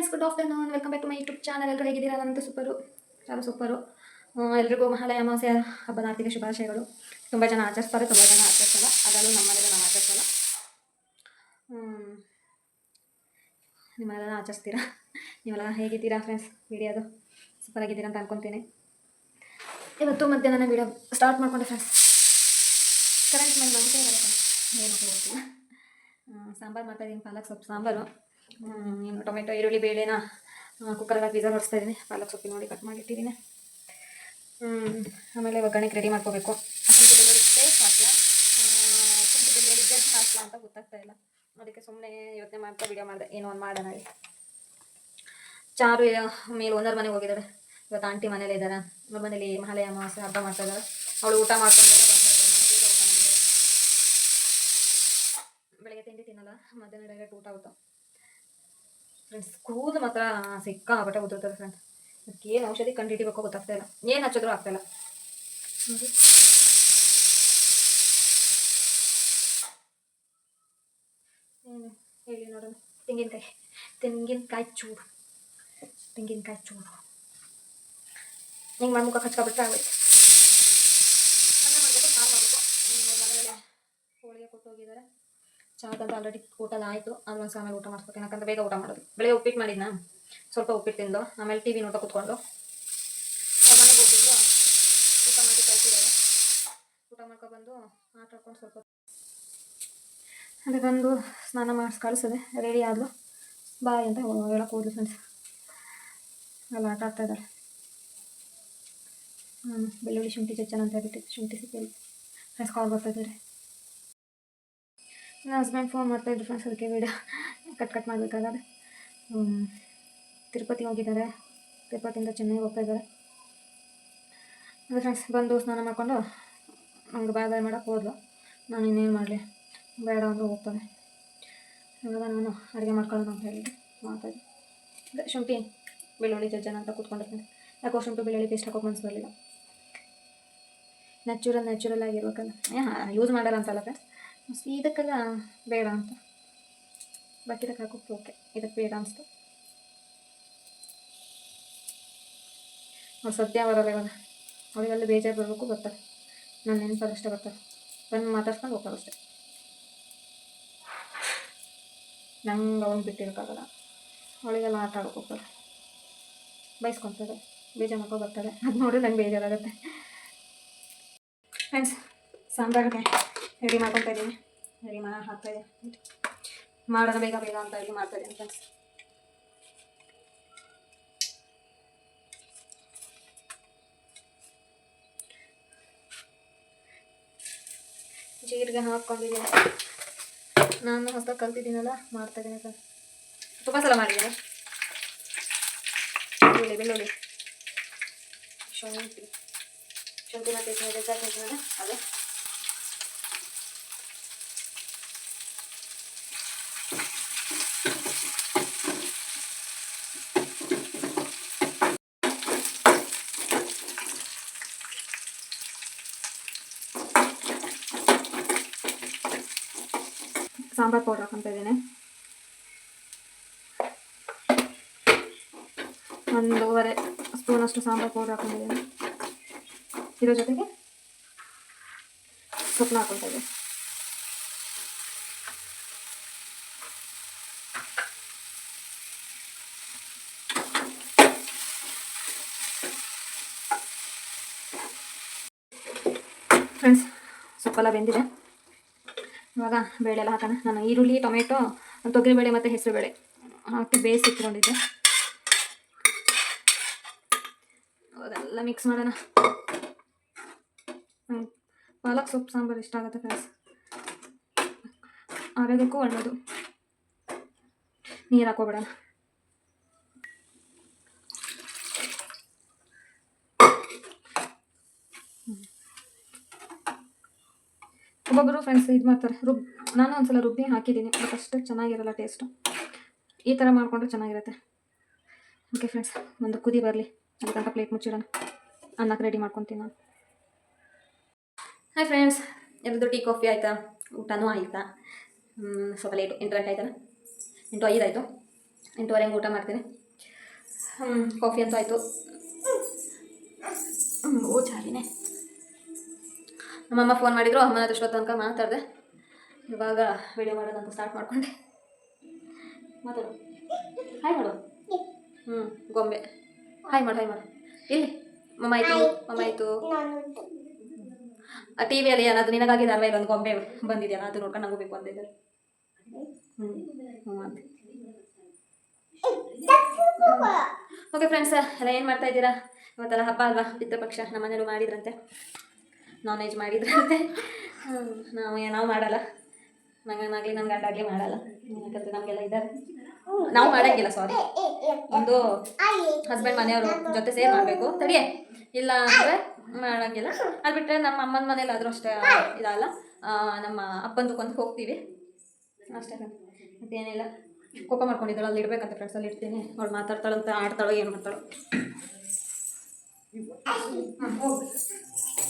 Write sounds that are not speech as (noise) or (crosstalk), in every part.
Friends good afternoon welcome back to my YouTube channel ಎಲ್ಲರೂ ಹೇಗಿದ್ದೀರಾ? ನಂತೂ ಸೂಪರು. ಚಾಲು ಸೂಪರು. ಎಲ್ರಿಗೂ ಮಹಾಲಯ ಅಮಾವಾಸ್ಯ ಹಬ್ಬದ ಆರ್ಥಿಕ ಶುಭಾಶಯಗಳು. ತುಂಬ ಜನ ಆಚರಿಸ್ತಾರೆ, ತುಂಬ ಜನ ಆಚರಿಸಲ್ಲ. ಅದರಲ್ಲೂ ನಮ್ಮ ಮನೇಲಿ ನಾವು ಆಚರಿಸಲ್ಲ. ನಿಮ್ಮೆಲ್ಲ ಆಚರಿಸ್ತೀರಾ? ನೀವೆಲ್ಲ ಹೇಗಿದ್ದೀರಾ ಫ್ರೆಂಡ್ಸ್ ವಿಡಿಯೋದು ಸೂಪರ್ ಆಗಿದ್ದೀರಾ ಅಂತ ಅನ್ಕೊತೀನಿ. ಇವತ್ತು ಮಧ್ಯಾಹ್ನ ವಿಡಿಯೋ ಸ್ಟಾರ್ಟ್ ಮಾಡ್ಕೊಂಡೆ ಫ್ರೆಂಡ್ಸ್ ಕರೆಂಟ್ ಫ್ರೆಂಡ್ಸ್ ಏನು ಸಾಂಬಾರು ಮಾಡ್ತಾಯಿದ್ದೀನಿ ಪಾಲಕ್ ಸೊಪ್ಪು, ಸಾಂಬಾರು. ಇನ್ನು ಟೊಮೆಟೊ, ಈರುಳ್ಳಿ, ಬೇಳೆನ ಕುಕ್ಕರಲ್ಲಿ ಹಾಕಿ ಬೀಜ ಇದ್ದೀನಿ. ಪಾಲಕ್ ಸೊಪ್ಪಿ ನೋಡಿ ಕಟ್ ಮಾಡಿಟ್ಟಿದ್ದೀನಿ. ಆಮೇಲೆ ಒಗ್ಗರಣೆಗೆ ರೆಡಿ ಮಾಡ್ಕೋಬೇಕು. ಶುಂಠಿ ಬೆಳ್ಳುಳ್ಳಿ ಹಾಕ್ಲಾ? ಶುಂಠಿ ಬೆಳ್ಳುಳ್ಳಿ ಜಜ್ಜಿ ಹಾಕ್ಲಾ ಅಂತ ಗೊತ್ತಾಗ್ತಾ ಇಲ್ಲ. ಅದಕ್ಕೆ ಸುಮ್ಮನೆ ಯೋಚನೆ ಮಾಡ್ತಾ ವಿಡಿಯೋ ಮಾಡಿದೆ. ಏನೋ ಒಂದು ಮಾಡೋಣ. ಚಾರು ಮೇಲೆ ಒಂದರ ಮನೆಗೆ ಹೋಗಿದ್ದಾರೆ ಇವತ್ತು ಆಂಟಿ ಮನೇಲಿ ಇದ್ದಾರೆ ಅವ್ರ ಮನೇಲಿ ಮಹಾಲಯ ಅಮಾವಾಸ್ಯೆ, ಹಬ್ಬ ಮಾಡ್ತಾ ಇದ್ದಾರೆ ಅವಳು ಊಟ ಮಾಡ್ಕೊಂಡು ಬೆಳಗ್ಗೆ ತಿಂಡಿ ತಿನ್ನಲ್ಲ. ಮಧ್ಯಾಹ್ನ ಡೈರೆಕ್ಟ್ ಊಟ ಊಟ ಫ್ರೆಂಡ್ಸ್ ಕೂದಲು ಮಾತ್ರ ಸಿಕ್ಕಾಪಟ್ಟೆ ಉದುರ್ತದೆ ಫ್ರೆಂಡ್ಸ್ ಅದಕ್ಕೆ ಏನು ಔಷಧಿ ಕಂಡು ಹಿಡಿಬೇಕೋ ಗೊತ್ತಾಗ್ತಾ ಇಲ್ಲ. ಏನು ಹಚ್ಚಿದ್ರು ಆಗ್ತಾ ಇಲ್ಲ. ನೋಡಿ ಹೇಳಿ ನೋಡೋಣ. ತೆಂಗಿನಕಾಯಿ. ತೆಂಗಿನಕಾಯಿ ಚೂರು. ತೆಂಗಿನಕಾಯಿ ಚೂರು. ಹಿಂಗೆ ಮಾಡಿ ಮುಖ ಹಚ್ಕೊಬಿಟ್ರೆ ಆಗೋಯ್ತು. ಅನ್ನ ಮಾಡಬೇಕು, ಸಾರು ಮಾಡಬೇಕು. ಮನೆಯಲ್ಲಿ ಹೋಳಿಗೆ ಕೊಟ್ಟು ಹೋಗಿದ್ದಾರೆ. ಚಾದಂತ ಆಲ್ರೆಡಿ ಊಟ ಆಯಿತು. ಅದು ಆಮೇಲೆ ಊಟ ಮಾಡ್ಬೇಕು ಯಾಕಂದ್ರೆ ಬೇಗ ಊಟ ಮಾಡೋದು. ಬೆಳಿಗ್ಗೆ ಉಪ್ಪಿಟ್ಟು ಮಾಡಿದ್ನ? ಸ್ವಲ್ಪ ಉಪ್ಪಿಟ್ಟು ತಿಂದು, ಆಮೇಲೆ ಟಿ ವಿ ನೋಟ ಕೂತ್ಕೊಂಡು ಊಟ ಮಾಡಿ ಕಳ್ಸಿದ್ದಾರೆ. ಊಟ ಮಾಡ್ಕೊಬಂದು ಆಟ ಆಡ್ಕೊಂಡು ಸ್ವಲ್ಪ ಅದೇ ಬಂದು ಸ್ನಾನ ಮಾಡಿಸಿ ಕಳಿಸಿದೆ. ರೆಡಿ ಆದ್ಲು. ಬಾಯ್ ಅಂತ ಹೇಳಕ್ಕೆ ಹೋದ್ಲು ಫ್ರೆಂಡ್ಸ್ ಅಲ್ಲ, ಆಟ ಆಡ್ತಾ ಬೆಳ್ಳುಳ್ಳಿ ಶುಂಠಿ ಚಚ್ಚನ ಅಂತ ಹೇಳ್ಬಿಟ್ಟು ಶುಂಠಿ ಸಿಕ್ಕಿ ಫ್ರೆಂಡ್ಸ್ ಕಾಲ್ ಬರ್ತಾ ಇದ್ದಾರೆ. ನನ್ನ ಹಸ್ಬೆಂಡ್ ಫೋನ್ ಮಾಡ್ತಾಯಿದ್ರು ಫ್ರೆಂಡ್ಸ್ ಅದಕ್ಕೆ ವಿಡಿಯೋ ಕಟ್ ಕಟ್ ಮಾಡಬೇಕಾದ್ರೆ. ತಿರುಪತಿ ಹೋಗಿದ್ದಾರೆ. ತಿರುಪತಿಯಿಂದ ಚೆನ್ನೈಗೆ ಹೋಗ್ತಾ ಇದ್ದಾರೆ. ಅದೇ ಫ್ರೆಂಡ್ಸ್ ಬಂದು ಸ್ನಾನ ಮಾಡಿಕೊಂಡು ನಂಗೆ ಬಾಯ್ ಬಾಯ್ ಮಾಡೋಕ್ಕೆ ಹೋದ್ಲು. ನಾನು ಇನ್ನೇನು ಮಾಡಲಿ? ಬೇಡ ಅಂದರೂ ಹೋಗ್ತಾನೆ. ಇವಾಗ ನಾನು ಅಡುಗೆ ಮಾಡ್ಕೊಳ್ಳೋಣ ಅಂತ ಹೇಳಿದ್ದೆ. ಮಾಡ್ತಾಯಿದ್ದೆ ಅದೇ ಶುಂಠಿ, ಬೆಳ್ಳುಳ್ಳಿ, ಜಜ್ಜನ ಅಂತ ಕೂತ್ಕೊಂಡಿರ್ತೀನಿ. ಯಾಕೋ ಶುಂಠಿ, ಬೆಳ್ಳುಳ್ಳಿ ಪೇಸ್ಟ್ ಹಾಕೋಕೆ ಮನಸ್ಸು ಬರಲಿಲ್ಲ. Natural natural ಆಗಿರ್ಬೇಕಲ್ಲ. ಯೂಸ್ ಮಾಡಲ್ಲ ಅಂತಲ್ಲ ಫ್ರೆಂಡ್ಸ್ ಇದಕ್ಕೆಲ್ಲ ಬೇಡ ಅಂತ. ಬಾಕಿದಕ್ಕೆ ಹಾಕೋಕೆ ಓಕೆ ಇದಕ್ಕೆ ಬೇಡ ಅನಿಸ್ತು. ಅವ್ರು ಸದ್ಯ ಬರಲ್ಲ ಇವಾಗ. ಅವಳಿಗೆಲ್ಲ ಬೇಜಾರು ಬರಬೇಕು, ಬರ್ತಾರೆ. ನಾನು ನೆನಪಲ್ಲಿ ಅಷ್ಟೇ ಬರ್ತಾರೆ. ಬಂದು ಮಾತಾಡ್ಸ್ಕೊಂಡು ಹೋಗ್ತಾರೆ ನಂಗೆ ಅವ್ನು ಬಿಟ್ಟಿರೋಕ್ಕಾಗಲ್ಲ. ಅವಳಿಗೆಲ್ಲ ಆಟ ಆಡೋಕೆ ಹೋಗ್ತಾರೆ. ಬೈಸ್ಕೊತಾರೆ. ಬೇಜಾರು ಮಾಡ್ಕೊ ಬರ್ತಾರೆ. ಅದು ನೋಡಿ ನಂಗೆ ಬೇಜಾರಾಗುತ್ತೆ. ಫ್ರೆಂಡ್ಸ್ ಸಾಂಬಾರಿಗೆ ರೆಡಿ ಮಾಡ್ಕೊತಾ ಇದ್ದೀನಿ. ರೆಡಿ ಮಾಡಿ ಹಾಕ್ತಾ ಇದ್ದೀನಿ. ಮಾಡೋಣ ಬೇಗ ಬೇಗ ಅಂತ ಇದು ಮಾಡ್ತಾ ಇದ್ದೀನಿ ಫ್ರೆಂಡ್ಸ್ ಜೀರಿಗೆ ಹಾಕ್ಕೊಂಡಿದ್ದೀನಿ. ನಾನು ಹೊಸ ಕಲ್ತಿದ್ದೀನಲ್ಲ, ಮಾಡ್ತಾ ಇದ್ದೀನಿ ಸರ್ ತುಂಬ ಸಲ ಮಾಡಿದ್ದೀನಿ. ಬೆಳ್ಳುಳ್ಳಿ ಶುಂಠಿ. ಶುಂಠಿ ಮತ್ತು ಅದು. ಸಾಂಬಾರ್ ಪೌಡ್ರ್ ಹಾಕೊಂತ ಇದ್ದೀನಿ. ಒಂದೂವರೆ ಸ್ಪೂನಷ್ಟು ಸಾಂಬಾರ್ ಪೌಡ್ರ್ ಹಾಕೊಂಡಿದ್ದೀನಿ ಇದ್ರ ಜೊತೆಗೆ ಸೊಪ್ಪನ್ನ ಹಾಕೊತಾ ಇದ್ದೀನಿ. ಫ್ರೆಂಡ್ಸ್ ಸೊಪ್ಪೆಲ್ಲ ಬೆಂದಿದೆ. ಇವಾಗ ಬೇಳೆ ಎಲ್ಲ ಹಾಕೋಣ. ನಾನು ಈರುಳ್ಳಿ, ಟೊಮೆಟೊ, ತೊಗರಿಬೇಳೆ ಮತ್ತು ಹೆಸರುಬೇಳೆ ಹಾಕಿ ಬೇಯಿಸಿ ಇಟ್ಕೊಂಡಿದ್ದೆ. ಅದೆಲ್ಲ ಮಿಕ್ಸ್ ಮಾಡೋಣ. ಪಾಲಕ್ ಸೊಪ್ಪು, ಸಾಂಬಾರು ಇಷ್ಟ ಆಗುತ್ತೆ ಫ್ರೆಂಡ್ಸ್ ಆರೋಗ್ಯಕ್ಕೂ ಒಳ್ಳೆಯದು ನೀರು ಹಾಕೋಬಿಡೋಣ ಒಬ್ಬೊಬ್ಬರು ಫ್ರೆಂಡ್ಸ್ ಇದು ಮಾಡ್ತಾರೆ. ರುಬ್, ನಾನು ಒಂದ್ಸಲ ರುಬ್ಬಿ ಹಾಕಿದ್ದೀನಿ ಬಟ್ ಅಷ್ಟು ಚೆನ್ನಾಗಿರಲ್ಲ ಟೇಸ್ಟು ಈ ಥರ ಮಾಡಿಕೊಂಡ್ರೆ ಚೆನ್ನಾಗಿರುತ್ತೆ. ಓಕೆ ಫ್ರೆಂಡ್ಸ್ ಒಂದು ಕುದಿ ಬರಲಿ. ಅಲ್ಲಿ ಪ್ಲೇಟ್ ಮುಚ್ಚಿಡೋಣ. ಅನ್ನಕ್ಕೆ ರೆಡಿ ಮಾಡ್ಕೊತೀನಿ ನಾನು. ಹಾಯ್ ಫ್ರೆಂಡ್ಸ್ ಎಲ್ಲದು ಟೀ, ಕಾಫಿ ಆಯಿತಾ? ಊಟನೂ ಆಯಿತಾ? ಸ್ವಲ್ಪ ಲೇಟು ಎಂಟು ಗಂಟೆ ಆಯ್ತಲ್ಲ? ಎಂಟು ಐದು ಆಯಿತು. ಊಟ ಮಾಡ್ತೀನಿ. ಕಾಫಿ ಅಂತೂ ಆಯಿತು. ಓ ಚಾಲಿನೇ ನಮ್ಮಮ್ಮ ಫೋನ್ ಮಾಡಿದ್ರು ಅಮ್ಮನ ಹತ್ರ ತನಕ ಮಾತಾಡಿದೆ. ಇವಾಗ ವಿಡಿಯೋ ಮಾಡೋದಂತ ಸ್ಟಾರ್ಟ್ ಮಾಡ್ಕೊಂಡೆ. ಮಾತಾಡು. ಹಾಯ್ ಮಾಡು. ಹ್ಞೂ ಗೊಂಬೆ. ಹಾಯ್ ಮಾಡು ಹಾಯ್ ಮಾಡು. ಇಲ್ಲಿ ಮಮ್ಮ ಆಯಿತು ಮಮ್ಮ ಆಯಿತು. ಆ ಟಿ ವಿಯಲ್ಲಿ ಏನಾದ್ರು ನಿನಗಾಗಿ ಇಲ್ಲ ಒಂದು ಗೊಂಬೆ ಬಂದಿದೆಯಲ್ಲ ಅದು ನೋಡ್ಕೊಂಡು ನಂಗೂ ಬೇಕು ಅಂದಿದ್ದಾರೆ ಹ್ಞೂ ಹ್ಞೂ ಅಂತ. ಓಕೆ ಫ್ರೆಂಡ್ಸ್ ಎಲ್ಲ ಏನು ಮಾಡ್ತಾ ಇದ್ದೀರಾ? ಇವತ್ತೆಲ್ಲ ಹಬ್ಬ ಅಲ್ವಾ? ಪಿತೃಪಕ್ಷ ನಮ್ಮ ಮನೇಲೂ ಮಾಡಿದ್ರಂತೆ. ನಾನ್ ವೆಜ್ ಮಾಡಿದ್ರಂತೆ ನಾವು ಏನೋ ಮಾಡಲ್ಲ. ನಂಗನಾಗಲಿ ನನ್ನ ಗಂಡಾಗ್ಲಿ ಮಾಡಲ್ಲ. ಯಾಕಂದ್ರೆ ನಮಗೆಲ್ಲ ಇದ್ದಾರೆ ನಾವು ಮಾಡಂಗಿಲ್ಲ ಸಾರಿ ಒಂದು ಹಸ್ಬೆಂಡ್ ಮನೆಯವರು ಜೊತೆ ಸೇವ್ ಮಾಡಬೇಕು. ತಡಿಯೇ. ಇಲ್ಲ ಅಂದರೆ ಮಾಡಂಗಿಲ್ಲ. ಅದು ಬಿಟ್ಟರೆ ನಮ್ಮ ಅಮ್ಮನ ಮನೇಲಿ ಆದರೂ ಅಷ್ಟೇ ಇದಲ್ಲ. ನಮ್ಮ ಅಪ್ಪಂದು ಕೊಂದು ಹೋಗ್ತೀವಿ. ಅಷ್ಟೇ ಮತ್ತೇನಿಲ್ಲ. ಕೋಪ ಮಾಡ್ಕೊಂಡಿದ್ದಾಳೆ, ಅಲ್ಲಿ ಇಡ್ಬೇಕಂತ ಫ್ರೆಂಡ್ಸ್ ಅಲ್ಲಿ ಇರ್ತೀನಿ ಅವಳು ಮಾತಾಡ್ತಾಳಂತ, ಆಡ್ತಾಳೋ, ಏನು ಮಾಡ್ತಾಳೋ.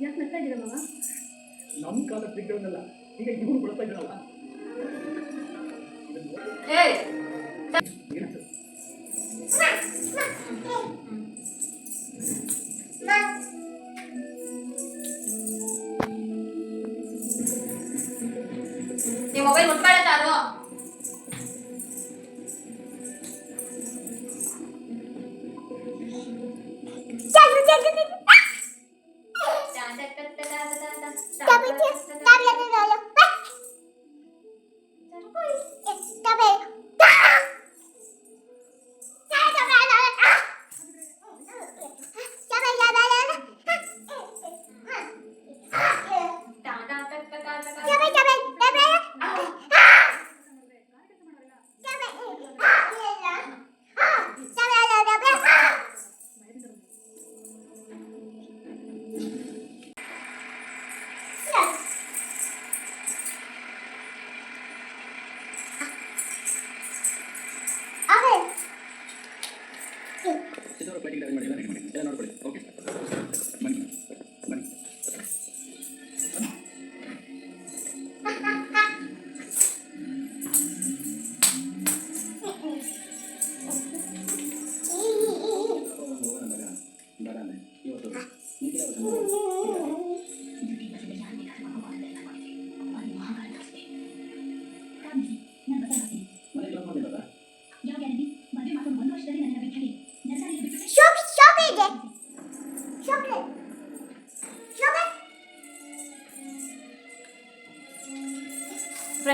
ಯಾಕೆ ನಗ್ತಾ ಇದ್ದೀರಾ ಮಾವ ನಮ್ಮ ಕಾಲ ಸಿಗ್ಗಳನ್ನೆಲ್ಲ ಈಗ ಇವರು ಬಳಸ್ತಾ ಇದ್ದಾರಲ್ಲ ಇದನ್ನು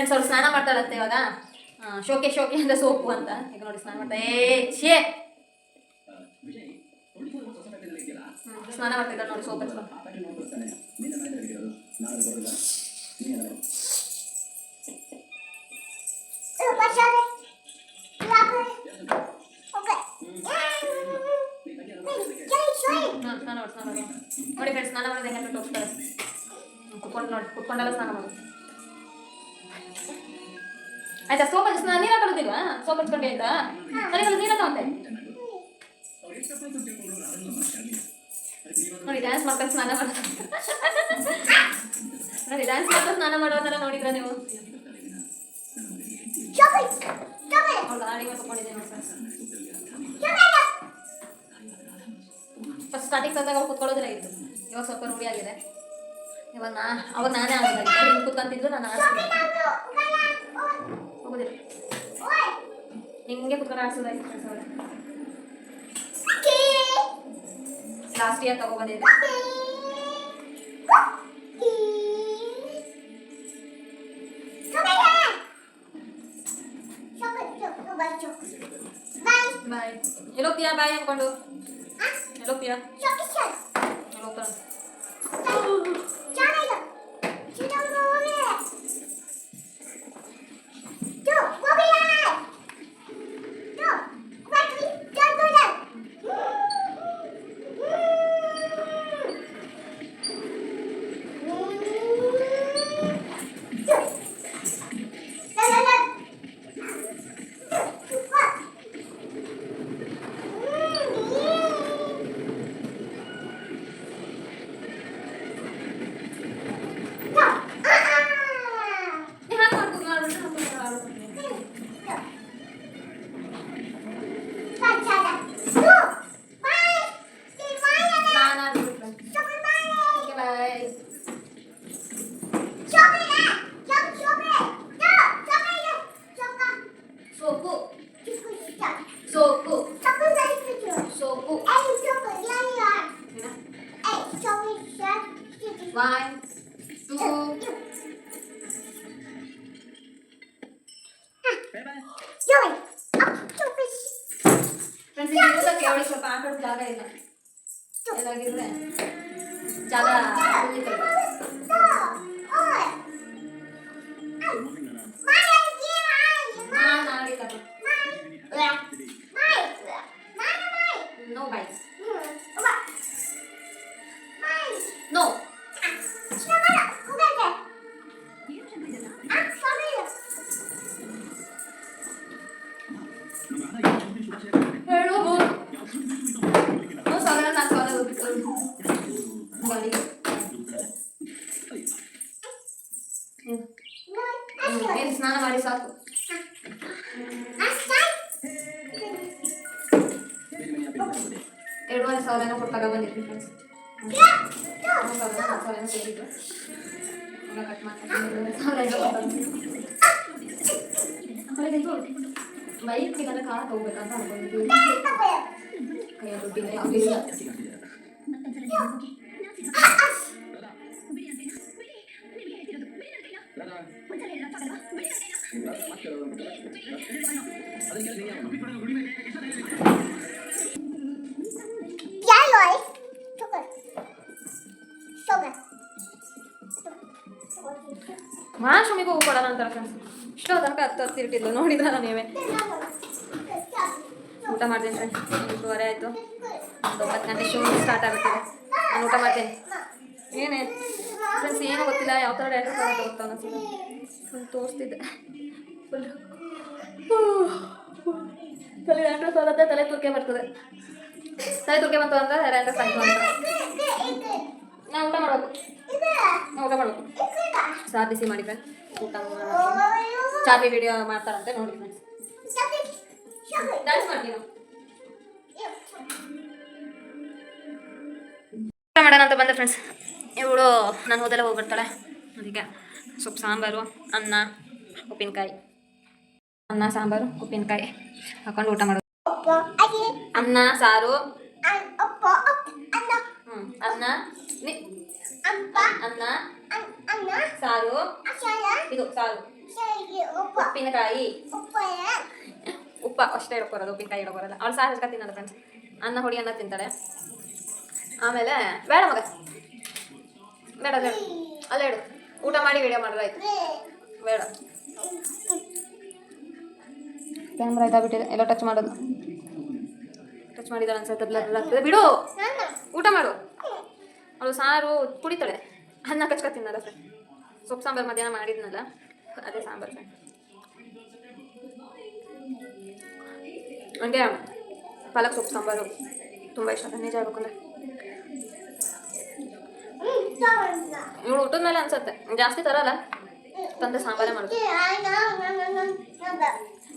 ಫ್ರೆಂಡ್ಸ್ ಅವ್ರು ಸ್ನಾನ ಮಾಡ್ತಾಳಂತೆ ಇವಾಗ. ಆ, ಶೋಕೆ ಶೋಕೆ ಅಂತ ಸೋಪು ಅಂತ. ಈಗ ನೋಡಿ ಸ್ನಾನ ಮಾಡ್ತಾ ಏ ಶೇ ವಿಜಯ್ ಟ್ವೆಂಟಿ ಫೋರ್ ಅವರ್ಸ್ ಹೊಸ ಪ್ಯಾಟರ್ನ್ ಇದೆಯಲ್ಲ ಹ್ಮ್, ಸ್ನಾನ ಮಾಡ್ತಿದ್ದಾರೆ ನೋಡಿ ಸೋಪ್ ಹಚ್ಕೊಂಡು. ಆ ಪ್ಯಾಟರ್ನ್ ನೋಡ್ಕೊಳ್ತಾನೆ ನಿನ್ನೆ ಮನೆ ಹಿಡಿಯೋದು ನಾನು ಬರೋದಿಲ್ಲ ನೀನೇ ಅಲ್ಲ ನೀ ತಂಗಿ ಅಲ್ಲ ಹಾಂ ಸ್ನಾನ ಮಾಡಿ ಸ್ನಾನ ಮಾಡಿ. ನೋಡಿ ಫ್ರೆಂಡ್ಸ್ ಸ್ನಾನ ಮಾಡೋದು ಹೆಂಗೆ ಅಂತ ತೋರಿಸ್ತಾರೆ ಕುತ್ಕೊಂಡು ನೋಡಿ ಕುತ್ಕೊಂಡೆಲ್ಲ ಸ್ನಾನ ಮಾಡೋದು ಆಯ್ತಾ ಸೋಮ ನೀರ ಸ್ನಾನ ಸೋಮ ಹಚ್ಕೊಂಡೆ ಆಯ್ತಾ ನನಗೆ ನೀರ ತಗೊಂಡೆ ನೋಡಿ ಡ್ಯಾನ್ಸ್ ಮಾಡ್ಕೊಂಡು ಸ್ನಾನ ಮಾಡೋದು ನೋಡಿ ಡ್ಯಾನ್ಸ್ ಮಾಡ್ಕೊಂಡು ಸ್ನಾನ ಮಾಡೋದನ್ನ ನೋಡಿದ್ರ ನೀವು? ಫಸ್ಟ್ ಸ್ಟಾರ್ಟಿಂಗ್ ತಂದಾಗ ಕುತ್ಕೊಳ್ಳೋದಿಲ್ಲ ಇತ್ತು ಇವಾಗ ಸ್ವಲ್ಪ ರೂಢಿ ಆಗಿದೆ. ಇವಾಗ ನಾ ಅವಾಗ ನಾನೇ ಹಿಂಗೆ ಕುತ್ಕೊಂತಿದ್ರು, ನಾನು ಹೋಗೋದಿಲ್ಲ. ಹಿಂಗೆ ಕುತ್ಕೊಂಡು friends ಅವಾಗ ಲಾಸ್ಟ್ ಇಯರ್ ತಗೊಬಂದಿದ್ದೆ. ಬಾಯ್ ಎಲ್ಲೋಗ್ತೀಯಾ? ಬಾಯ್ ಅನ್ಕೊಂಡು ಒನ್ ಟೂ ಫ್ರೆಂಡ್ಸ್ ಇಲ್ಲಿ ಊಟಕ್ಕೆ ಅವಳಿಗೆ ಸ್ವಲ್ಪ ಆಟಾಡೋ ಜಾಗ ಇಲ್ಲ ಎಲ್ಲಾಗಿದ್ರೆ ಜಾಗ ಉಳಿತದೆ. ಹೋಗಿ ಕೊಡೋಣ ಅಂತಾರೆ ಫ್ರೆಂಡ್ಸ್ ಇಷ್ಟೋ ತನಕ ಹತ್ತು ಹತ್ತು ಇಟ್ಟಿದ್ಲು ನೋಡಿದ್ರಲ್ಲ ನೀವೇ? ಊಟ ಮಾಡ್ತೀನಿ ಫ್ರೆಂಡ್ಸ್ ಎಂಟೂವರೆ ಆಯಿತು. ಒಂದು ಒಂಬತ್ತು ಗಂಟೆ ಶೋ ಸ್ಟಾರ್ಟ್ ಆಗುತ್ತಿದೆ ನಾನು ಊಟ ಮಾಡ್ತೀನಿ. ಏನೇ? ಫ್ರೆಂಡ್ಸ್ ಏನು ಗೊತ್ತಿಲ್ಲ, ಯಾವ ಥರ ಡ್ಯಾನ್ಸ್ ಮಾಡೋದು ಗೊತ್ತಾ ಅನ್ನಿಸ್ತಿದೆ ಫುಲ್ ತೋರಿಸ್ತಿದ್ದೆ. ಫುಲ್. ತಲೆ ಡ್ಯಾನ್ಸ್ ಬರುತ್ತೆ ತಲೆ ತುರ್ಕೆ ಬರ್ತದೆ. ತಲೆ ತುರ್ಕೆ ಬಂತು ಅಂದ್ರೆ ಡ್ಯಾನ್ಸ್ ಆಯಿತು ಅಂತ. ನಾ ಊಟ ಮಾಡಬೇಕು. ಊಟ ಮಾಡಬೇಕು. ಸಾರ್ ಬಿಸಿ ಮಾಡಿ ಊಟ ಚಾಪಿ ವಿಡಿಯೋ ಮಾಡ್ತಾರಂತೆ ನೋಡಿ ಫ್ರೆಂಡ್ಸ್ ಡ್ಯಾನ್ಸ್ ಮಾಡ್ತೀವಿ ಮಾಡೋಣ ಅಂತ ಬಂದೆ ಫ್ರೆಂಡ್ಸ್ ಇವಳು ನಾನು ಹೋದೆಲ್ಲ ಹೋಗ್ಬಿಡ್ತಾಳೆ. ಅದಕ್ಕೆ ಸ್ವಲ್ಪ ಸಾಂಬಾರು ಅನ್ನ ಉಪ್ಪಿನಕಾಯಿ. ಅನ್ನ ಸಾಂಬಾರು ಉಪ್ಪಿನಕಾಯಿ ಹಾಕೊಂಡು ಊಟ ಮಾಡೋದು. ಅನ್ನ ಸಾರು. ಅನ್ನ ಅನ್ನ ಸಾರು. ಇದು ಸಾರು. ಉಪ್ಪಿನಕಾಯಿ. ಉಪ್ಪ ಅಷ್ಟೇ ಇಡ್ಕೊರೋದು ಉಪ್ಪಿನಕಾಯಿ ಇಡ್ಕೊರೋದು ಅವಳು ಸಾರು ಹಚ್ಕ ತಿನ್ನೋದು ಫ್ರೆಂಡ್ಸ್ ಅನ್ನ ಹುಡಿ ಅನ್ನ ತಿಂತಾಳೆ. ಆಮೇಲೆ ಬೇಡ ಮಗ. ಬೇಡ ಬೇಡ. ಅಲ್ಲೇ ಇಡು. ಊಟ ಮಾಡಿ ವಿಡಿಯೋ ಮಾಡಿದ್ರಾಯ್ತು ಬೇಡ. ಕ್ಯಾಮ್ರಾ ಇದಾಗ್ಬಿಟ್ಟಿದೆ ಎಲ್ಲ ಟಚ್ ಮಾಡೋದು. ಟಚ್ ಮಾಡಿದಾಳೆ ಅನ್ಸುತ್ತೆ ಬ್ಲರ್ ಆಗ್ತದೆ. ಬಿಡು. ಊಟ ಮಾಡು. ಅವಳು ಸಾರು ಕುಡಿತಾಳೆ. ಅನ್ನ ಕಚ್ಕ ತಿನ್ನಲ್ಲ ಫ್ರೆಂಡ್ ಸೊಪ್ಪು ಸಾಂಬಾರು ಮಧ್ಯಾಹ್ನ ಮಾಡಿದ್ನಲ್ಲ, ಅದೇ ಸಾಂಬಾರು ಫ್ರೆಂಡ್ ನನಗೆ ಪಾಲಕ್ ಸೊಪ್ಪು ಸಾಂಬಾರು ತುಂಬ ಇಷ್ಟ. ನಿಜ ಹೇಳ್ಬೇಕಂದ್ರೆ ಇವಳು ಊಟದ ಮೇಲೆ ಅನ್ಸುತ್ತೆ. ಜಾಸ್ತಿ ತರಲ್ಲ. ತಂದೆ ಸಾಂಬಾರೇ ಮಾಡೋದು.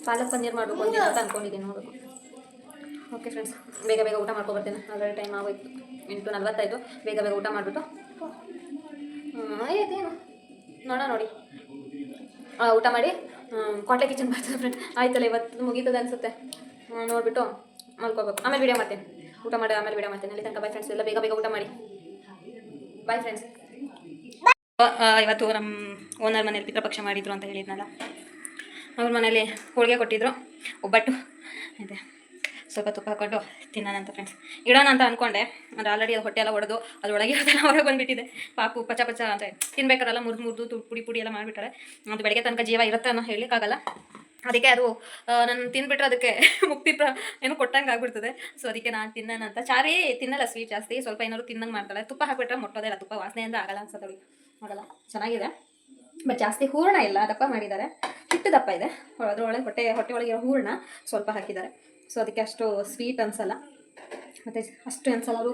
ಪಾಲಕ್ ಪನ್ನೀರ್ ಮಾಡಬೇಕು ಅಂತ ಅನ್ಕೊಂಡಿದ್ದೀನಿ ನೋಡಬೇಕು. ಓಕೆ ಫ್ರೆಂಡ್ಸ್ ಬೇಗ ಬೇಗ ಊಟ ಮಾಡ್ಕೊಬರ್ತೀನಿ ಆಲ್ರೆಡಿ ಟೈಮ್ ಆಗೋಯ್ತು. ಎಂಟು ನಲ್ವತ್ತೈದು. ಬೇಗ ಬೇಗ ಊಟ ಮಾಡಿಬಿಟ್ಟು. ಏನು. ನೋಡ. ನೋಡಿ ಊಟ ಮಾಡಿ. ಕೋಟೆ ಕಿಚನ್ ಬರ್ತದೆ ಫ್ರೆಂಡ್ ಆಯ್ತಲ್ಲ, ಇವತ್ತು ಮುಗೀತದೆ ಅನ್ಸುತ್ತೆ. ನೋಡಿಬಿಟ್ಟು ನೋಡ್ಬಿಟ್ಟು ಮಲ್ಕೋಬೇಕು. ಆಮೇಲೆ ವಿಡಿಯೋ ಮಾಡ್ತೀನಿ. ಊಟ ಮಾಡಿ, ಆಮೇಲೆ ವಿಡಿಯೋ ಮಾಡ್ತೀನಿ. ಅಲ್ಲಿ ತನಕ ಬೈ ಫ್ರೆಂಡ್ಸ್ ಎಲ್ಲ ಬೇಗ ಬೇಗ ಊಟ ಮಾಡಿ. ಬಾಯ್ ಫ್ರೆಂಡ್ಸ್ ಇವತ್ತು ನಮ್ಮ ಓನರ್ ಮನೇಲಿ ಪಿತೃಪಕ್ಷ ಮಾಡಿದ್ರು ಅಂತ ಹೇಳಿದ್ನಲ್ಲ. ಅವ್ರ ಮನೇಲಿ ಹೋಳಿಗೆ ಕೊಟ್ಟಿದ್ರು. ಒಬ್ಬಟ್ಟು. ಇದೆ. ಸ್ವಲ್ಪ ತುಪ್ಪ ಹಾಕೊಂಡು ತಿನ್ನೋಣ ಅಂತ ಫ್ರೆಂಡ್ಸ್ ಇಡೋಣ ಅಂತ ಅಂದ್ಕೊಂಡೆ ಅದು ಆಲ್ರೆಡಿ ಅದು ಹೊಟ್ಟೆ ಎಲ್ಲ ಹೊಡೆದು ಅದ್ರೊಳಗೆ (laughs) ಇರೋದೆಲ್ಲ ಹೊರಗೆ ಬಂದುಬಿಟ್ಟಿದೆ. ಪಾಪು, ಪಚ ಪಚ ಅಂತ ತಿನ್ಬೇಕಾರಲ್ಲ, ಮುರಿದು ಮುರಿದು ಪುಡಿ ಪುಡಿ ಎಲ್ಲ ಮಾಡಿಬಿಟ್ಟಾರೆ. ಅದು ಬೆಳಗ್ಗೆ ತನಕ ಜೀವ ಇರುತ್ತೆ ಅನ್ನೋ ಹೇಳಲಿಕ್ಕಾಗಲ್ಲ ಅದಕ್ಕೆ ಅದು ನಾನು ತಿನ್ಬಿಟ್ರೆ ಅದಕ್ಕೆ (laughs) ಮುಕ್ತಿ ಪ್ರ, ಏನು ಕೊಟ್ಟಂಗೆ ಆಗ್ಬಿಡ್ತದೆ. ಸೊ ಅದಕ್ಕೆ ನಾನು ತಿನ್ನೋಣ ಅಂತ. ಚಾರಿ ತಿನ್ನಲ್ಲ ಸ್ವೀಟ್ ಜಾಸ್ತಿ. ಸ್ವಲ್ಪ ಏನಾದ್ರು ತಿನ್ನಂಗೆ ಮಾಡ್ತಾಳೆ. ತುಪ್ಪ ಹಾಕ್ಬಿಟ್ರೆ ಮೊಟ್ಟೋದೇ ಇಲ್ಲ. ತುಪ್ಪ ವಾಸನೆಯಿಂದ ಆಗಲ್ಲ ಅವಳಿಗೆ. ಆಗಲ್ಲ. ಚೆನ್ನಾಗಿದೆ. ಬಟ್ ಜಾಸ್ತಿ ಹೂರ್ಣ ಇಲ್ಲ. ದಪ್ಪ ಮಾಡಿದ್ದಾರೆ. ಹಿಟ್ಟು ದಪ್ಪ ಇದೆ. ಅದರೊಳಗೆ ಹೊಟ್ಟೆ ಹೊಟ್ಟೆ ಒಳಗೆ ಹೂರ್ಣ ಹೂರಣ ಸ್ವಲ್ಪ ಹಾಕಿದ್ದಾರೆ. ಸೊ ಅದಕ್ಕೆ ಅಷ್ಟು ಸ್ವೀಟ್ ಅನ್ಸಲ್ಲ. ಮತ್ತು ಅಷ್ಟು ಅನ್ಸಲ್ಲ ಅವರು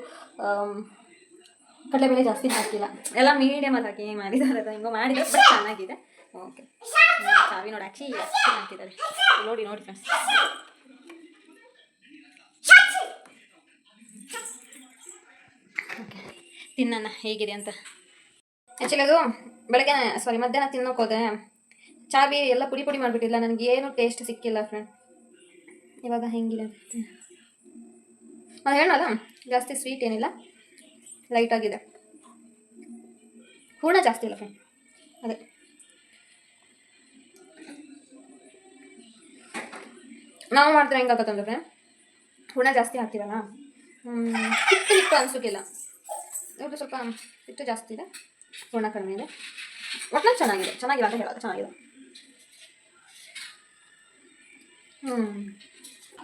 ಕಡಲೆಬೇಳೆ ಜಾಸ್ತಿ ಹಾಕಿಲ್ಲ. ಎಲ್ಲ ಮೀಡಿಯಮಲ್ಲಿ ಹಾಕಿ ಮಾಡಿದ್ದಾರೆ ಅದು, ಹಿಂಗೋ ಮಾಡಿದ್ದಾರೆ ಬಟ್ ಚೆನ್ನಾಗಿದೆ. ಓಕೆ ಚಾವಿ ನೋಡಿ ಅಕ್ಕಿ ಅಕ್ಕಿ ಹಾಕಿದ್ದಾರೆ ನೋಡಿ ನೋಡಿ ಫ್ರೆಂಡ್ಸ್ ಓಕೆ ತಿನ್ನೋಣ ಹೇಗಿದೆ ಅಂತ. ಆ್ಯಕ್ಚುಲಿ ಅದು ಬೆಳಗ್ಗೆ ಸಾರಿ ಮಧ್ಯಾಹ್ನ ತಿನ್ನೋಕೋದೆ ಚಾಬಿ ಎಲ್ಲ ಪುಡಿ ಪುಡಿ ಮಾಡಿಬಿಟ್ಟಿಲ್ಲ ನನಗೆ ಏನು ಟೇಸ್ಟ್ ಸಿಕ್ಕಿಲ್ಲ ಫ್ರೆಂಡ್ ಇವಾಗ ಹೆಂಗಿದೆ ಅದು ಹೇಳಲ್ಲ, ಜಾಸ್ತಿ ಸ್ವೀಟ್ ಏನಿಲ್ಲ ಲೈಟಾಗಿದೆ ಹೂರ್ಣ ಜಾಸ್ತಿ ಇಲ್ಲ ಅದೇ. ನಾವು ಮಾಡಿದ್ರೆ ಹೆಂಗಾಗತ್ತಂದ್ರೆ ಹೂರ್ಣ ಜಾಸ್ತಿ ಹಾಕ್ತಿರಲ್ಲ? ಹಿಟ್ಟು ಹಿಟ್ಟು ಅನ್ಸೋಕ್ಕಿಲ್ಲ ಇವ್ರದ್ದು ಸ್ವಲ್ಪ ಹಿಟ್ಟು ಜಾಸ್ತಿ ಇದೆ, ಹೂರ್ಣ ಕಡಿಮೆ ಇದೆ. ಒಟ್ನಲ್ಲಿ ಚೆನ್ನಾಗಿದೆ. ಚೆನ್ನಾಗಿಲ್ಲ ಅಂತ ಹೇಳೋದು, ಚೆನ್ನಾಗಿದೆ. ಹ್ಞೂ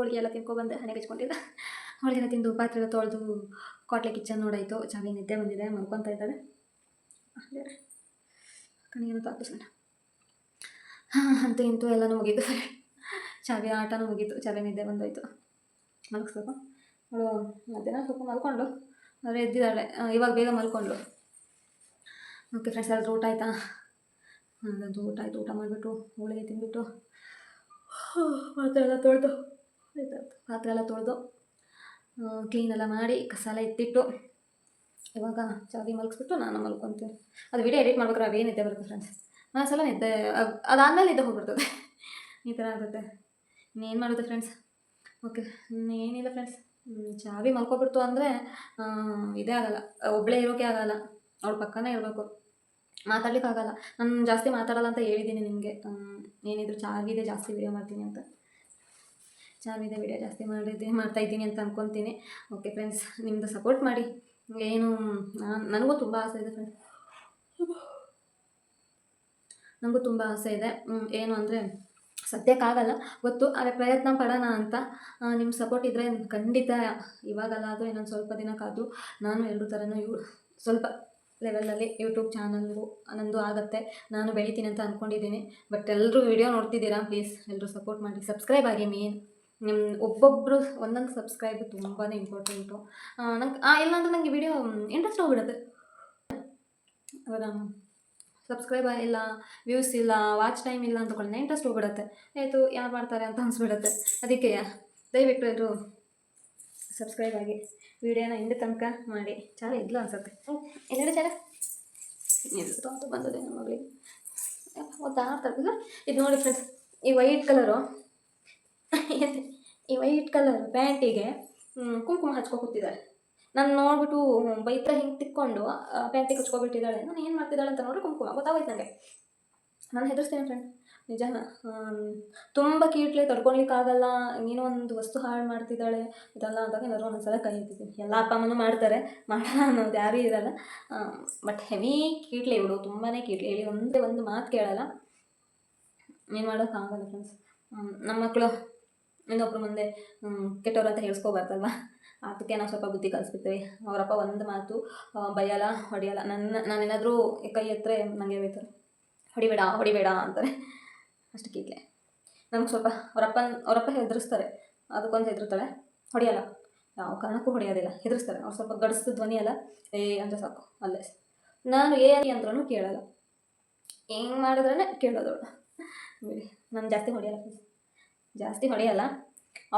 ಹೋಳಿಗೆ ಎಲ್ಲ ತಿನ್ಕೊಬಂದು ಹಣೆಗೆ ಹಚ್ಕೊಂಡಿದ್ದೆ ಹೋಳಿಗೆನ ತಿಂದು ಪಾತ್ರೆ ತೊಳೆದು ಕಾಟ್ಲೆ ಕಿಚನ್ ನೋಡಾಯಿತು ಚಾವಿ ನಿದ್ದೆ ಬಂದಿದೆ, ಮಲ್ಕೊತಾ ಇದ್ದಾಳೆ ಕಣ್ಣಿಗೆ ಕಣಿಗೇನು ಸಣ್ಣ ಹಾಂ, ಅಂತೂ ಇಂತೂ ಎಲ್ಲನೂ ಮುಗೀತು. ಚಾವಿ ಆಟನೂ ಮುಗೀತು. ಚಾವಿ ನಿದ್ದೆ ಬಂದೋಯ್ತು. ಮಲಗಿಸ್ಬೇಕು. ಅವಳು ಮಧ್ಯಾಹ್ನ ಸ್ವಲ್ಪ ಮಲ್ಕೊಂಡು ಅವರು ಎದ್ದಿದ್ದಾಳೆ. ಇವಾಗ ಬೇಗ ಮಲ್ಕೊಂಡ್ಳು. ಓಕೆ ಫ್ರೆಂಡ್ಸ್ ಎಲ್ಲರೂ ಊಟ ಆಯಿತಾ? ನಂದು ಊಟ ಆಯಿತು. ಊಟ ಮಾಡಿಬಿಟ್ಟು ಹೋಳಿಗೆ ತಿಂದ್ಬಿಟ್ಟು ಎಲ್ಲ ತೊಳೆದು ಆಯ್ತಾಯ್ತು ಪಾತ್ರೆ ಎಲ್ಲ ತೊಳೆದು ಕ್ಲೀನೆಲ್ಲ ಮಾಡಿ ಕಸ ಎಲ್ಲ ಎತ್ತಿಟ್ಟು, ಇವಾಗ ಚಾವಿ ಮಲಗಿಸ್ಬಿಟ್ಟು ನಾನು ಮಲ್ಕೊತೀನಿ. ಅದು ವಿಡಿಯೋ ಎಡಿಟ್ ಮಾಡ್ಬೇಕಾದ್ರೆ ಅವೇ ನಿದ್ದೆ ಬರುತ್ತೆ ಫ್ರೆಂಡ್ಸ್ ಒಂದೊಂದ್ಸಲ ನಿದ್ದೆ ಅದಾದಮೇಲೆ ನಿದ್ದೆ ಹೋಗ್ಬಿಡ್ತದೆ. (laughs) ಈ ಥರ ಆಗುತ್ತೆ. ಇನ್ನೇನು ಮಾಡುತ್ತೆ ಫ್ರೆಂಡ್ಸ್ ಓಕೆ ಇನ್ನೇನಿಲ್ಲ ಫ್ರೆಂಡ್ಸ್ ಚಾವಿ ಮಲ್ಕೊಬಿಡ್ತು ಅಂದರೆ ಇದೇ ಆಗಲ್ಲ. ಒಬ್ಬಳೇ ಇರೋಕೆ ಆಗಲ್ಲ. ಅವ್ಳ ಪಕ್ಕನೇ ಇರಬೇಕು. ಮಾತಾಡ್ಲಿಕ್ಕೆ ಆಗಲ್ಲ. ನಾನು ಜಾಸ್ತಿ ಮಾತಾಡಲ್ಲ ಅಂತ ಹೇಳಿದ್ದೀನಿ ನಿಮಗೆ. ಏನಿದ್ರು ಚಾವಿದೆ ಜಾಸ್ತಿ ವಿಡಿಯೋ ಮಾಡ್ತೀನಿ ಅಂತ. ಚಾವಿದೆ ವಿಡಿಯೋ ಜಾಸ್ತಿ ಮಾಡಿದ್ದೆ ಮಾಡ್ತಾ ಇದ್ದೀನಿ ಅಂತ ಅಂದ್ಕೊತೀನಿ ಓಕೆ ಫ್ರೆಂಡ್ಸ್ ನಿಮ್ಮದು ಸಪೋರ್ಟ್ ಮಾಡಿ. ಏನು, ನಾನು, ನನಗೂ ತುಂಬ ಆಸೆ ಇದೆ ಫ್ರೆಂಡ್ಸ್ ನನಗೂ ತುಂಬ ಆಸೆ ಇದೆ. ಏನು ಅಂದರೆ ಸದ್ಯಕ್ಕಾಗಲ್ಲ ಗೊತ್ತು, ಆದರೆ ಪ್ರಯತ್ನ ಪಡೋಣ ಅಂತ ನಿಮ್ಮ ಸಪೋರ್ಟ್ ಇದ್ದರೆ ಖಂಡಿತ ಇವಾಗಲ್ಲ ಅದು ಇನ್ನೊಂದು ಸ್ವಲ್ಪ ದಿನಕ್ಕಾದರೂ ಕಾದು ನಾನು ಎರಡು ಥರನೂ ಯೂ, ಸ್ವಲ್ಪ ಲೆವೆಲಲ್ಲಿ ಯೂಟ್ಯೂಬ್ ಚಾನಲ್ಗೂ ನಂದು ಆಗುತ್ತೆ. ನಾನು ಬೆಳಿತೀನಿ ಅಂತ ಅಂದ್ಕೊಂಡಿದ್ದೀನಿ ಬಟ್ ಎಲ್ಲರೂ ವಿಡಿಯೋ ನೋಡ್ತಿದ್ದೀರಾ? ಪ್ಲೀಸ್ ಎಲ್ಲರೂ ಸಪೋರ್ಟ್ ಮಾಡಿ. ಸಬ್ಸ್ಕ್ರೈಬ್ ಆಗಿ ಮೇನ್ ನಿಮ್ಮ ಒಬ್ಬೊಬ್ಬರು ಒಂದೊಂದು ಸಬ್ಸ್ಕ್ರೈಬ್ ತುಂಬಾ ಇಂಪಾರ್ಟೆಂಟು ನಂಗೆ ಇಲ್ಲಾಂದ್ರೆ ನನಗೆ ವಿಡಿಯೋ ಇಂಟ್ರೆಸ್ಟ್ ಹೋಗ್ಬಿಡುತ್ತೆ. ಅವರ ಸಬ್ಸ್ಕ್ರೈಬ್ ಇಲ್ಲ ವ್ಯೂಸ್ ಇಲ್ಲ ವಾಚ್ ಟೈಮ್ ಇಲ್ಲ ಅಂದ್ಕೊಳ್ಳಿ ಇಂಟ್ರೆಸ್ಟ್ ಹೋಗ್ಬಿಡುತ್ತೆ. ಆಯಿತು, ಯಾರು ಮಾಡ್ತಾರೆ ಅಂತ ಅನಿಸ್ಬಿಡುತ್ತೆ. ಅದಕ್ಕೆ ದಯವಿಟ್ಟು ಎಲ್ಲರೂ ಸಬ್ಸ್ಕ್ರೈಬ್ ಆಗಿ ವಿಡಿಯೋನ ಹಿಂದೆ ತನಕ ಮಾಡಿ. ಚಾಲ, ಇದ್ಲು ಅನ್ಸುತ್ತೆ. ಎಲ್ಲೆಡೆ ಚಾಲ. ಎಲ್ಲರೂ ಅಂತ ಬಂದದೆ ನಮ್ಮ ಮಗಳಿಗೆ. ಒದ್ದಾಡ್ತಾರೆ ಇದು ನೋಡಿ ಫ್ರೆಂಡ್ಸ್ ಈ ವೈಟ್ ಕಲರು (laughs) ಈ ವೈಟ್ ಕಲರ್ ಪ್ಯಾಂಟಿಗೆ ಕುಂಕುಮ ಹಚ್ಕೊ ನಾನು ನೋಡ್ಬಿಟ್ಟು ಬೈತಾ ಹಿಂಗೆ ತಿಕ್ಕೊಂಡು ಪ್ಯಾಂಟಿಗೆ ಹಚ್ಕೊಬಿಟ್ಟಿದ್ದಾಳೆ ನಾನು ಏನು ಮಾಡ್ತಿದ್ದಾಳೆ ಅಂತ ನೋಡ್ರಿ ಕುಂಕುಮ, ಗೊತ್ತಾಗೋಯ್ತು ನನಗೆ ನಾನು ಹೆದರ್ಸ್ತೇನೆ ಫ್ರೆಂಡ್ ನಿಜಾನ? ತುಂಬ ಕೀಟ್ಲೆ ತಡ್ಕೊಳ್ಲಿಕ್ಕಾಗಲ್ಲ. ಏನೋ ಒಂದು ವಸ್ತು ಹಾಳು ಮಾಡ್ತಿದ್ದಾಳೆ. ಇದೆಲ್ಲ ಅಂದಾಗ ಎಲ್ಲರೂ ಒಂದೊಂದ್ಸಲ ಕೈ ಎಲ್ಲ ಅಪ್ಪ ಅಮ್ಮನೂ ಮಾಡ್ತಾರೆ. ಮಾಡಲ್ಲ ಅನ್ನೋದು ಯಾರೂ ಇರಲ್ಲ. ಬಟ್ ಹೆವಿ ಕೀಟ್ಲೆ ಇವಳು ತುಂಬಾ ಕೀಟ್ಲೆ. ಹೇಳಿ ಒಂದೇ ಒಂದು ಮಾತು ಕೇಳಲ್ಲ. ಏನು ಮಾಡೋಕ್ಕಾಗಲ್ಲ ಫ್ರೆಂಡ್ಸ್ ನಮ್ಮ ಮಕ್ಕಳು ಇನ್ನೊಬ್ರ ಮುಂದೆ ಕೆಟ್ಟವ್ರು ಅಂತ ಹೇಳ್ಸ್ಕೋಬಾರ್ದಲ್ವ? ಅದಕ್ಕೆ ನಾವು ಸ್ವಲ್ಪ ಬುದ್ಧಿ ಕಲಿಸ್ಬಿಡ್ತೀವಿ. ಅವರಪ್ಪ ಒಂದು ಮಾತು ಬೈಯಲ್ಲ ಹೊಡೆಯಲ್ಲ. ನನ್ನ ನಾನೇನಾದರೂ ಕೈ ಎತ್ತರೆ ನನಗೆ ಬೈತಾರೆ ಹೊಡಿಬೇಡ ಹೊಡಿಬೇಡ ಅಂತಾರೆ. ಅಷ್ಟು ಕೀಟ್ಲೆ ನಮ್ಗೆ ಸ್ವಲ್ಪ ಅವರಪ್ಪ ಅವರಪ್ಪ ಹೆದರಿಸ್ತಾರೆ. ಅದಕ್ಕೊಂದು ಹೆದರ್ತಾಳೆ ಹೊಡೆಯಲ್ಲ. ಯಾವ ಕಾರಣಕ್ಕೂ ಹೊಡೆಯೋದಿಲ್ಲ. ಹೆದರಿಸ್ತಾರೆ. ಅವ್ರು ಸ್ವಲ್ಪ ಗಡಿಸಿದ ಧ್ವನಿ ಅಲ್ಲ. ಏ ಅಂದರೆ ಸಾಕು. ಅಲ್ಲೇ. ನಾನು ಏ ಅಂದ್ರೂ ಕೇಳಲ್ಲ. ಹೆಂಗೆ ಮಾಡಿದ್ರೇ ಕೇಳೋದವಳು. ಬಿಡಿ. ನಾನು ಜಾಸ್ತಿ ಹೊಡೆಯಲ್ಲ. ಜಾಸ್ತಿ ಹೊಡೆಯಲ್ಲ.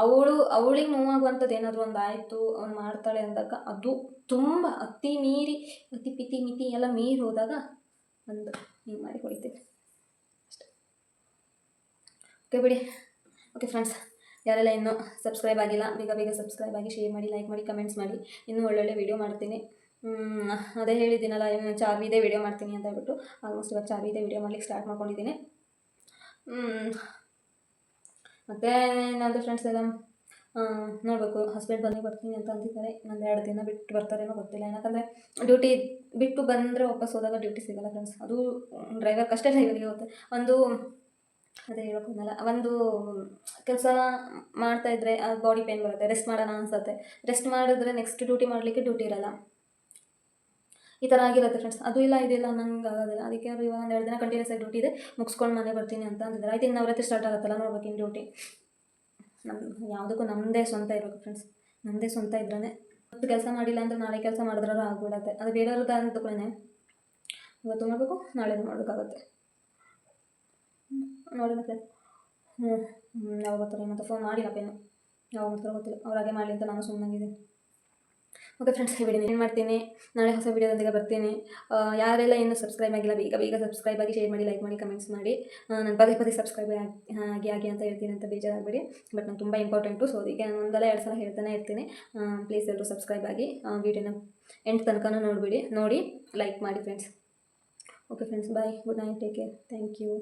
ಅವಳು, ಅವಳಿಗೆ ನೋವಾಗುವಂಥದ್ದು ಏನಾದರೂ ಒಂದು ಆಯಿತು, ಅವ್ನು ಮಾಡ್ತಾಳೆ ಅಂದಾಗ ಅದು ತುಂಬ ಅತಿ ಮೀರಿ, ಅತಿ ಪಿತಿ ಮಿತಿ ಎಲ್ಲ ಮೀರಿ ಹೋದಾಗ ಒಂದು ಹಿಂಗೆ ಮಾಡಿ ಹೊಡಿತೀವಿ. ಓಕೆ ಬಿಡಿ. ಓಕೆ ಫ್ರೆಂಡ್ಸ್ ಯಾರೆಲ್ಲ ಇನ್ನೂ ಸಬ್ಸ್ಕ್ರೈಬ್ ಆಗಿಲ್ಲ, ಬೇಗ ಬೇಗ ಸಬ್ಸ್ಕ್ರೈಬ್ ಆಗಿ ಶೇರ್ ಮಾಡಿ ಲೈಕ್ ಮಾಡಿ ಕಮೆಂಟ್ಸ್ ಮಾಡಿ. ಇನ್ನೂ ಒಳ್ಳೊಳ್ಳೆ ವೀಡಿಯೋ ಮಾಡ್ತೀನಿ. ಅದೇ ಹೇಳಿದ್ದೀನಲ್ಲ, ಇನ್ನು ಚಾರ್ವಿದೆ ವೀಡಿಯೋ ಮಾಡ್ತೀನಿ ಅಂತ ಹೇಳ್ಬಿಟ್ಟು. ಆಲ್ಮೋಸ್ಟ್ ಇವಾಗ ಚಾರ್ವಿದೆ ವೀಡಿಯೋ ಮಾಡ್ಲಿಕ್ಕೆ ಸ್ಟಾರ್ಟ್ ಮಾಡ್ಕೊಂಡಿದ್ದೀನಿ. ಮತ್ತು ನಂದು ಫ್ರೆಂಡ್ಸ್ ಎಲ್ಲ ನೋಡಬೇಕು ಹಸ್ಬೆಂಡ್ ಬಂದು ಬರ್ತೀನಿ ಅಂತ ಅಂತಿದ್ದಾರೆ. ಇನ್ನೊಂದು ಎರಡು ದಿನ ಬಿಟ್ಟು ಬರ್ತಾರೇನೋ ಗೊತ್ತಿಲ್ಲ. ಯಾಕಂದರೆ ಡ್ಯೂಟಿ ಬಿಟ್ಟು ಬಂದರೆ ವಾಪಸ್ ಹೋದಾಗ ಡ್ಯೂಟಿ ಸಿಗಲ್ಲ ಫ್ರೆಂಡ್ಸ್ ಅದು ಡ್ರೈವರ್ ಕಷ್ಟ ಡ್ರೈವರ್ಗೆ ಹೋಗುತ್ತೆ. ಒಂದು, ಅದೇ ಹೇಳೋಕ್ಕಲ್ಲ ಒಂದು ಕೆಲಸ ಮಾಡ್ತಾಯಿದ್ರೆ ಬಾಡಿ ಪೇನ್ ಬರುತ್ತೆ. ರೆಸ್ಟ್ ಮಾಡೋಣ ಅನ್ಸುತ್ತೆ. ರೆಸ್ಟ್ ಮಾಡಿದ್ರೆ ನೆಕ್ಸ್ಟ್ ಡ್ಯೂಟಿ ಮಾಡಲಿಕ್ಕೆ ಡ್ಯೂಟಿ ಇರಲ್ಲ. ಈ ಥರ ಆಗಿರುತ್ತೆ ಫ್ರೆಂಡ್ಸ್ ಅದು ಇಲ್ಲ ಇದಿಲ್ಲ ನಂಗೆ ಆಗೋದಿಲ್ಲ. ಅದಕ್ಕೆ ಅವ್ರು ಇವಾಗ ಒಂದು ಎರಡು ದಿನ ಕಂಟಿನ್ಯೂಸ್ ಆಗಿ ಡ್ಯೂಟಿ ಇದೆ. ಮುಗಿಸ್ಕೊಂಡು ಮನೆ ಬರ್ತೀನಿ ಅಂತ ಅಂದಿದ್ದಾರೆ. ಐ ತಿಂಕ್ ನವರಾತ್ರಿ ಸ್ಟಾರ್ಟ್ ಆಗುತ್ತಲ್ಲ ನೋಡ್ಬೇಕು ಇನ್ನು ಡ್ಯೂಟಿ ನಮ್ಮ ಯಾವುದಕ್ಕೂ ನಮ್ಮದೇ ಸ್ವಂತ ಇರಬೇಕು ಫ್ರೆಂಡ್ಸ್ ನಮ್ಮದೇ ಸ್ವಂತ ಇದ್ರೇ ಇವತ್ತು ಕೆಲಸ ಮಾಡಿಲ್ಲ ಅಂದರೆ ನಾಳೆ ಕೆಲಸ ಮಾಡಿದ್ರೂ ಆಗ್ಬಿಡತ್ತೆ. ಅದು ಬೇರೆಯವ್ರದ್ದು ಅಂದ್ಕೊಳ್ಳೇನೆ ಇವತ್ತು ಮಾಡಬೇಕು ನಾಳೆ ಮಾಡಬೇಕಾಗುತ್ತೆ. ನೋಡಿ ಮತ್ತೆ ಹ್ಞೂ ಯಾವಾಗ ಬರ್ತಾರೆ ಮತ್ತೆ ಫೋನ್ ಮಾಡಿಲ್ಲ ಪೇನು ಯಾವಾಗ ಗೊತ್ತಿಲ್ಲ. ಅವ್ರು ಹಾಗೆ ಮಾಡಲಿ ಅಂತ ನಾನು ಸುಮ್ಮನಾಗಿದ್ದೀನಿ ಓಕೆ ಫ್ರೆಂಡ್ಸ್ ಈ ವಿಡಿಯೋ ಏನು ಮಾಡ್ತೀನಿ? ನಾಳೆ ಹೊಸ ವಿಡಿಯೋದೊಂದಿಗೆ ಬರ್ತೀನಿ. ಯಾರೆಲ್ಲ ಇನ್ನೂ ಸಬ್ಸ್ಕ್ರೈಬ್ ಆಗಿಲ್ಲ, ಬೇಗ ಬೇಗ ಸಬ್ಸ್ಕ್ರೈಬ್ ಆಗಿ ಶೇರ್ ಮಾಡಿ ಲೈಕ್ ಮಾಡಿ ಕಮೆಂಟ್ಸ್ ಮಾಡಿ. ನಾನು ಪದೇ ಪದೇ ಸಬ್ಸ್ಕ್ರೈಬ್ ಆಗಿ ಆಗಿ ಅಂತ ಹೇಳ್ತೀನಿ ಅಂತ ಬೇಜಾರಾಗಬೇಡಿ. ಬಟ್ ನಾನು ತುಂಬ ಇಂಪಾರ್ಟೆಂಟು ಸೊ ಅದಕ್ಕೆ ನಾನು ಒಂದಲ್ಲ ಎರಡು ಸಲ ಹೇಳ್ತಾನೆ ಇರ್ತೀನಿ. ಪ್ಲೀಸ್ ಎಲ್ಲರೂ ಸಬ್ಸ್ಕ್ರೈಬ್ ಆಗಿ ವಿಡಿಯೋನ ಎಂಟು ತನಕನೂ ನೋಡಿಬಿಡಿ. ನೋಡಿ ಲೈಕ್ ಮಾಡಿ friends okay friends bye good night take care thank you